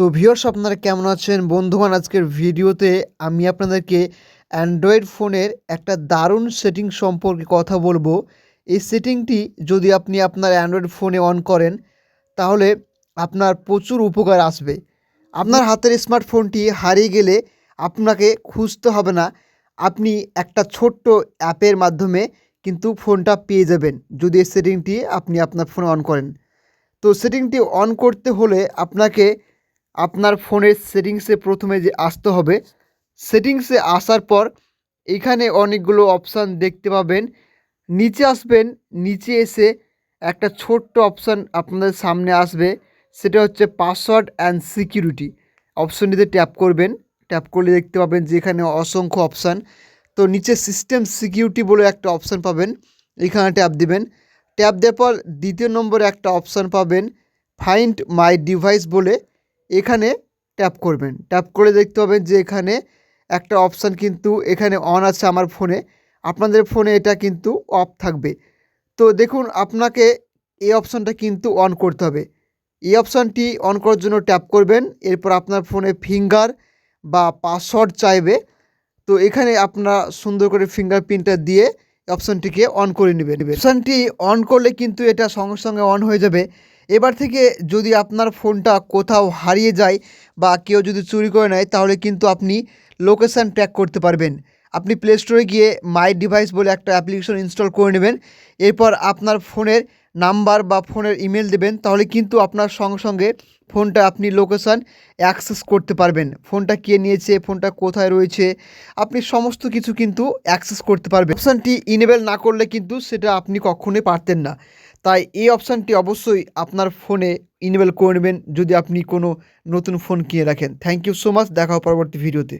তো ভিউয়ার্স আপনারা কেমন আছেন? বন্ধুগণ, আজকের ভিডিওতে আমি আপনাদেরকে অ্যান্ড্রয়েড ফোনের একটা দারুণ সেটিং সম্পর্কে কথা বলব। এই সেটিংটি যদি আপনি আপনার অ্যান্ড্রয়েড ফোনে অন করেন, তাহলে আপনার প্রচুর উপকার আসবে। আপনার হাতের স্মার্টফোনটি হারিয়ে গেলে আপনাকে খুঁজতে হবে না। আপনি একটা ছোট্ট অ্যাপের মাধ্যমে কিন্তু ফোনটা পেয়ে যাবেন, যদি এই সেটিংটি আপনি আপনার ফোনে অন করেন। তো সেটিংটি অন করতে হলে আপনাকে আপনার ফোনের সেটিংসে প্রথমে যে আসতে হবে, সেটিংসে আসার পর এখানে অনেকগুলো অপশান দেখতে পাবেন। নিচে আসবেন, নিচে এসে একটা ছোট্ট অপশান আপনাদের সামনে আসবে, সেটা হচ্ছে পাসওয়ার্ড অ্যান্ড সিকিউরিটি। অপশনটিতে ট্যাপ করবেন, ট্যাপ করলে দেখতে পাবেন যে এখানে অসংখ্য অপশান। তো নিচে সিস্টেম সিকিউরিটি বলে একটা অপশান পাবেন, এখানে ট্যাপ দিবেন। ট্যাপ দেওয়ার পর দ্বিতীয় নম্বরে একটা অপশান পাবেন, ফাইন্ড মাই ডিভাইস বলে এখানে ট্যাপ করবেন। ট্যাপ করে দেখতে পাবেন যে এখানে একটা অপশান কিন্তু এখানে অন আছে আমার ফোনে আপনাদের ফোনে এটা কিন্তু অফ থাকবে। তো দেখুন, আপনাকে এই অপশানটা কিন্তু অন করতে হবে। এই অপশানটি অন করার জন্য ট্যাপ করবেন, এরপর আপনার ফোনে ফিঙ্গার বা পাসওয়ার্ড চাইবে। তো এখানে আপনারা সুন্দর করে ফিঙ্গার ফিঙ্গারপ্রিন্টটা দিয়ে অপশানটিকে অন করে নেবেন। অপশানটি অন করলে কিন্তু এটা সঙ্গে সঙ্গে অন হয়ে যাবে। এবার থেকে যদি আপনার ফোনটা কোথাও হারিয়ে যায় বা কেউ যদি চুরি করে নেয়, তাহলে কিন্তু আপনি লোকেশান ট্র্যাক করতে পারবেন। আপনি প্লে স্টোরে গিয়ে মাই ডিভাইস বলে একটা অ্যাপ্লিকেশন ইনস্টল করে নেবেন। এরপর আপনার ফোনের নাম্বার বা ফোনের ইমেল দেবেন, তাহলে কিন্তু আপনার সঙ্গে সঙ্গে ফোনটা আপনি লোকেশান অ্যাক্সেস করতে পারবেন। ফোনটা কে নিয়েছে, ফোনটা কোথায় রয়েছে, আপনি সমস্ত কিছু কিন্তু অ্যাক্সেস করতে পারবেন। অপশানটি ইনেবল না করলে কিন্তু সেটা আপনি কখনোই পারতেন না। তাই এই অপশানটি অবশ্যই আপনার ফোনে ইনেবল করে নেবেন যদি আপনি কোনো নতুন ফোন কিনে রাখেন। থ্যাংক ইউ সো মাচ দেখা পরবর্তী ভিডিওতে।